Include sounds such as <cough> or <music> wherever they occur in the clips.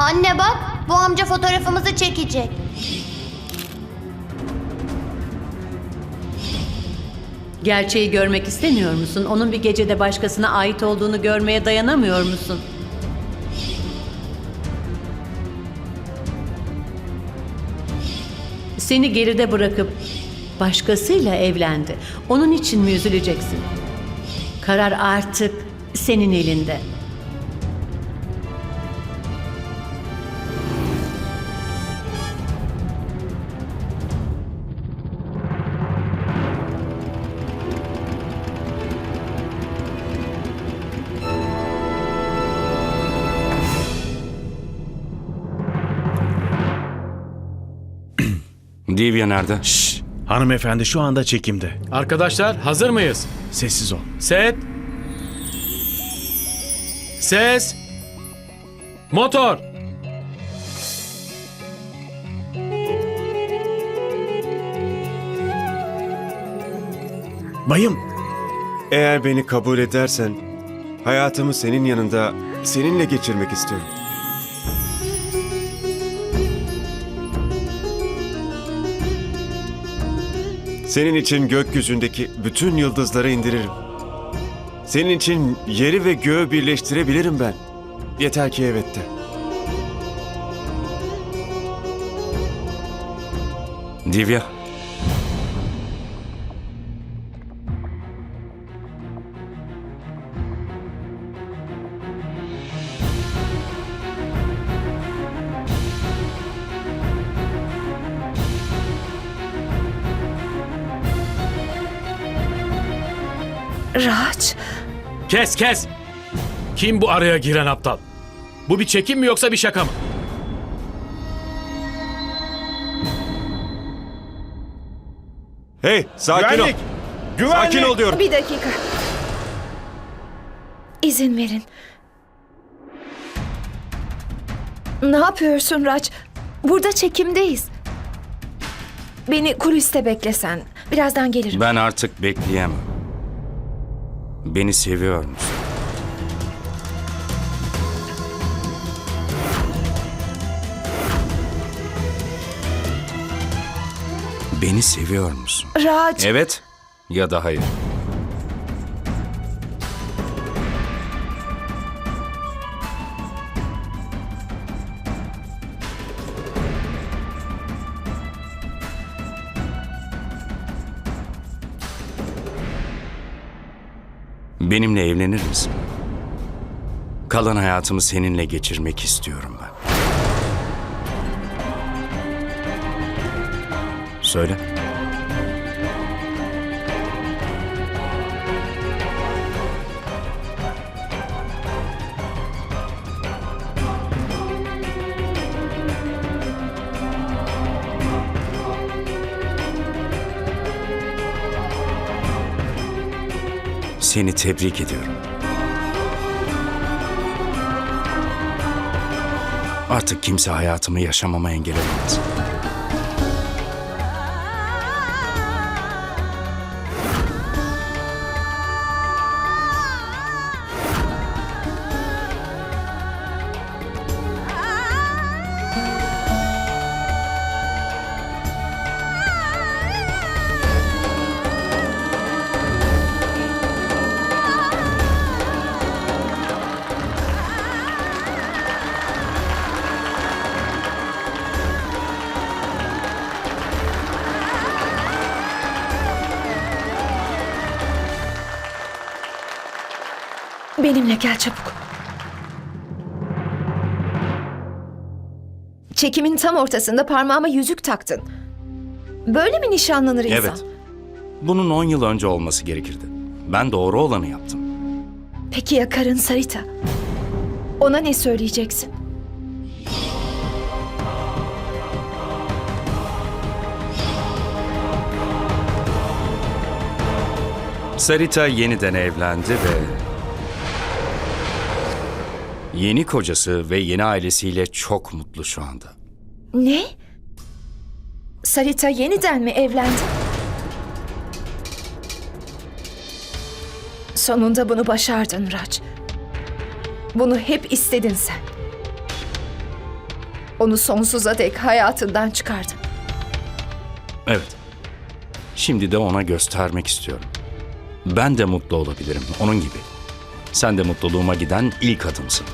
Anne bak, bu amca fotoğrafımızı çekecek. Gerçeği görmek istemiyor musun? Onun bir gecede başkasına ait olduğunu görmeye dayanamıyor musun? Seni geride bırakıp başkasıyla evlendi. Onun için mi üzüleceksin? Karar artık senin elinde. Divya nerede? Şşş, hanımefendi şu anda çekimde. Arkadaşlar hazır mıyız? Sessiz ol. Set. Ses. Motor. Bayım, Eğer beni kabul edersen hayatımı senin yanında seninle geçirmek istiyorum. Senin için gökyüzündeki bütün yıldızları indiririm. Senin için yeri ve göğü birleştirebilirim ben. Yeter ki evet de. Divya. Raç, Kes kes. Kim bu araya giren aptal? Bu bir çekim mi yoksa bir şaka mı? Hey sakin ol. Sakin ol diyorum. bir dakika. İzin verin. Ne yapıyorsun Raç? Burada çekimdeyiz. Beni kuliste beklesen. Birazdan gelirim. Ben artık bekleyemem. Beni seviyor musun? Beni seviyor musun? Raç, Evet ya da hayır. Benimle evlenir misin? Kalan hayatımı seninle geçirmek istiyorum ben. Söyle. Seni tebrik ediyorum. Artık kimse hayatımı yaşamama engel olamaz. Benimle gel çabuk. Çekimin tam ortasında parmağıma yüzük taktın. Böyle mi nişanlanır insan? Evet. Bunun 10 yıl önce olması gerekirdi. Ben doğru olanı yaptım. Peki ya karın Sarita? Ona ne söyleyeceksin? Sarita yeniden evlendi ve... Yeni kocası ve yeni ailesiyle çok mutlu şu anda. Ne? Sarita yeniden mi evlendi? Sonunda bunu başardın Raj. Bunu hep istedin sen. Onu sonsuza dek hayatından çıkardı. Evet. Şimdi de ona göstermek istiyorum. Ben de mutlu olabilirim onun gibi. Sen de mutluluğuma giden ilk adımsın.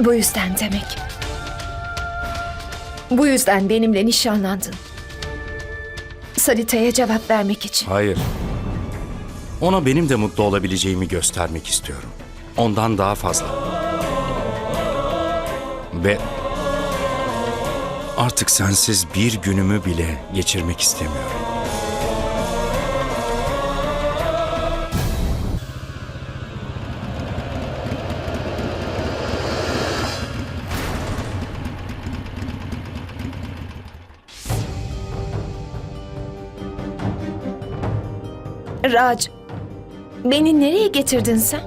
Bu yüzden demek. Bu yüzden benimle nişanlandın. Sarita'ya cevap vermek için. Hayır. Ona benim de mutlu olabileceğimi göstermek istiyorum. Ondan daha fazla. Ve artık sensiz bir günümü bile geçirmek istemiyorum. Raj, beni nereye getirdin sen?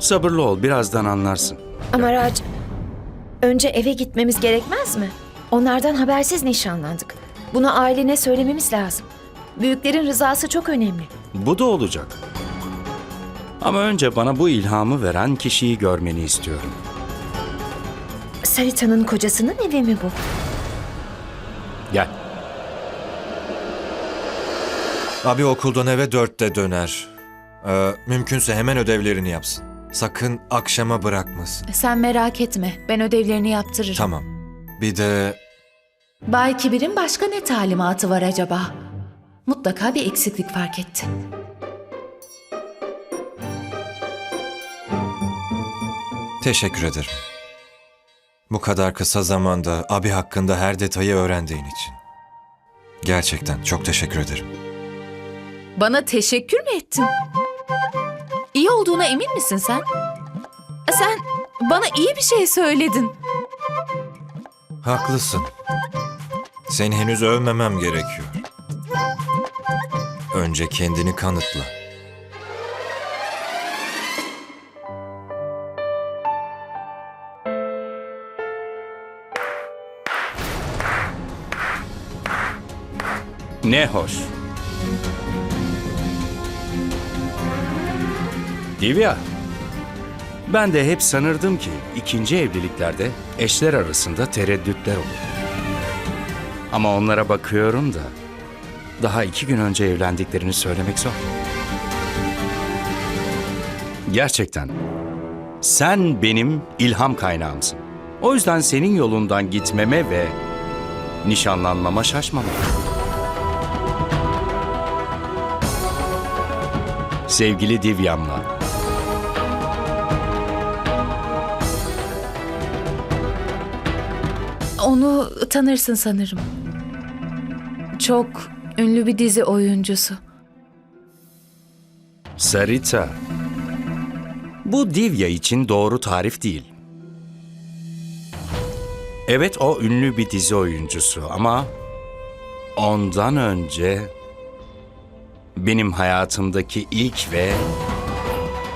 Sabırlı ol, birazdan anlarsın. Ama Raj, önce eve gitmemiz gerekmez mi? Onlardan habersiz nişanlandık. Bunu ailene söylememiz lazım. Büyüklerin rızası çok önemli. Bu da olacak. Ama önce bana bu ilhamı veren kişiyi görmeni istiyorum. Sarita'nın kocasının evi mi bu? Abi okuldan eve dörtte döner. Ee, mümkünse hemen ödevlerini yapsın. Sakın akşama bırakmasın. Sen merak etme. Ben ödevlerini yaptırırım. Tamam. Bir de Bay Kibir'in başka ne talimatı var acaba? Mutlaka bir eksiklik fark etti. teşekkür ederim. Bu kadar kısa zamanda abi hakkında her detayı öğrendiğin için. Gerçekten çok teşekkür ederim. Bana teşekkür mü ettin? İyi olduğuna emin misin sen? Sen bana iyi bir şey söyledin. Haklısın. Seni henüz övmemem gerekiyor. Önce kendini kanıtla. Ne hoş. Divya. Ben de hep sanırdım ki ikinci evliliklerde eşler arasında tereddütler olur. Ama onlara bakıyorum da daha iki gün önce evlendiklerini söylemek zor. Gerçekten. Sen benim ilham kaynağımsın. O yüzden senin yolundan gitmeme ve nişanlanmama şaşmamam. Sevgili Divyam'la. Onu tanırsın sanırım. Çok ünlü bir dizi oyuncusu. Sarita. Bu Divya için doğru tarif değil. Evet o ünlü bir dizi oyuncusu ama ondan önce benim hayatımdaki ilk ve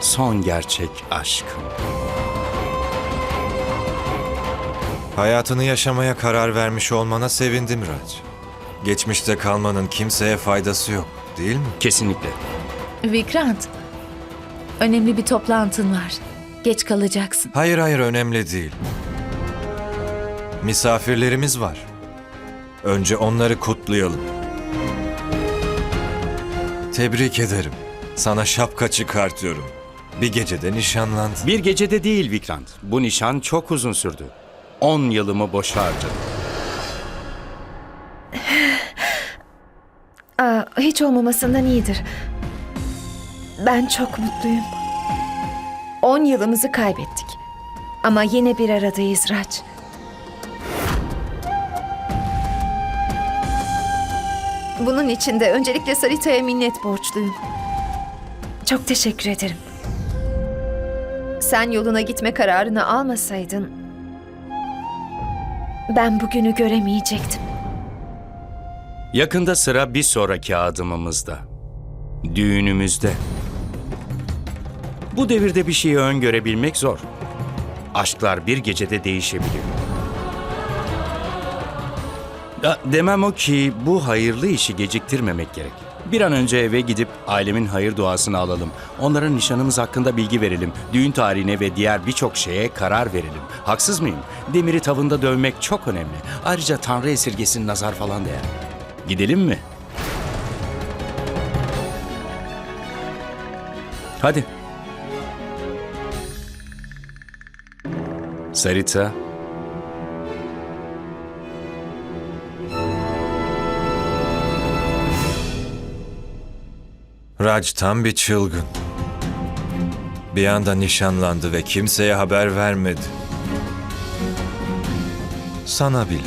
son gerçek aşkım. Hayatını yaşamaya karar vermiş olmana sevindim Raj. Geçmişte kalmanın kimseye faydası yok, değil mi? Kesinlikle. Vikrant, önemli bir toplantın var. Geç kalacaksın. Hayır hayır önemli değil. Misafirlerimiz var. Önce onları kutlayalım. Tebrik ederim. Sana şapka çıkartıyorum. Bir gecede nişanlandın. Bir gecede değil Vikrant. Bu nişan çok uzun sürdü. 10 yılımı boşa. Aa, hiç olmamasından iyidir. Ben çok mutluyum. On yılımızı kaybettik. Ama yine bir aradayız Raj. Bunun için de öncelikle Sarita'ya minnet borçluyum. Çok teşekkür ederim. Sen yoluna gitme kararını almasaydın... Ben bugünü göremeyecektim. Yakında sıra bir sonraki adımımızda. Düğünümüzde. Bu devirde bir şeyi öngörebilmek zor. Aşklar bir gecede değişebiliyor. Demem o ki bu hayırlı işi geciktirmemek gerek. Bir an önce eve gidip ailemin hayır duasını alalım. Onlara nişanımız hakkında bilgi verelim. Düğün tarihine ve diğer birçok şeye karar verelim. Haksız mıyım? Demiri tavında dövmek çok önemli. Ayrıca Tanrı esirgesin nazar falan değer. Gidelim mi? Hadi. Sarita. Raj tam bir çılgın. Bir anda nişanlandı ve kimseye haber vermedi. Sana bile.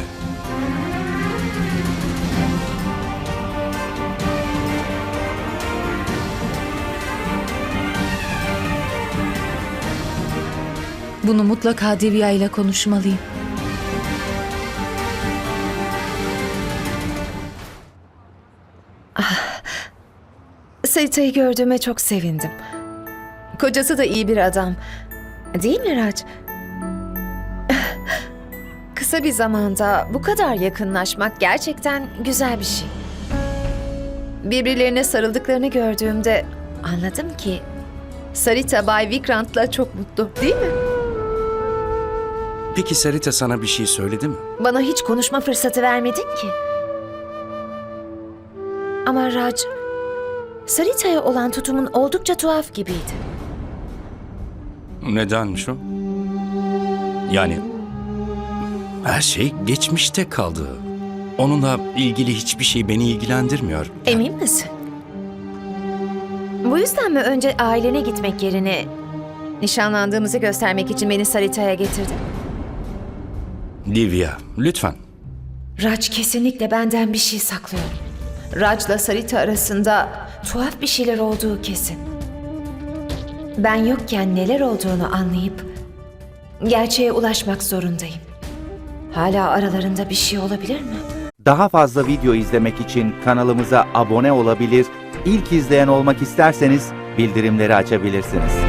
Bunu mutlaka Divya ile konuşmalıyım. Sarita'yı gördüğüme çok sevindim. Kocası da iyi bir adam. Değil mi Raj? <laughs> Kısa bir zamanda bu kadar yakınlaşmak gerçekten güzel bir şey. Birbirlerine sarıldıklarını gördüğümde anladım ki Sarita Bay Vikrant'la çok mutlu değil mi? Peki Sarita sana bir şey söyledi mi? Bana hiç konuşma fırsatı vermedin ki. Ama Raj, Sarita'ya olan tutumun oldukça tuhaf gibiydi. Neden şu? Yani her şey geçmişte kaldı. Onunla ilgili hiçbir şey beni ilgilendirmiyor. Emin misin? Bu yüzden mi önce ailene gitmek yerine nişanlandığımızı göstermek için beni Sarita'ya getirdin? Divya, lütfen. Raj kesinlikle benden bir şey saklıyor. Raj'la Sarita arasında tuhaf bir şeyler olduğu kesin. Ben yokken neler olduğunu anlayıp gerçeğe ulaşmak zorundayım. Hala aralarında bir şey olabilir mi? Daha fazla video izlemek için kanalımıza abone olabilir, ilk izleyen olmak isterseniz bildirimleri açabilirsiniz.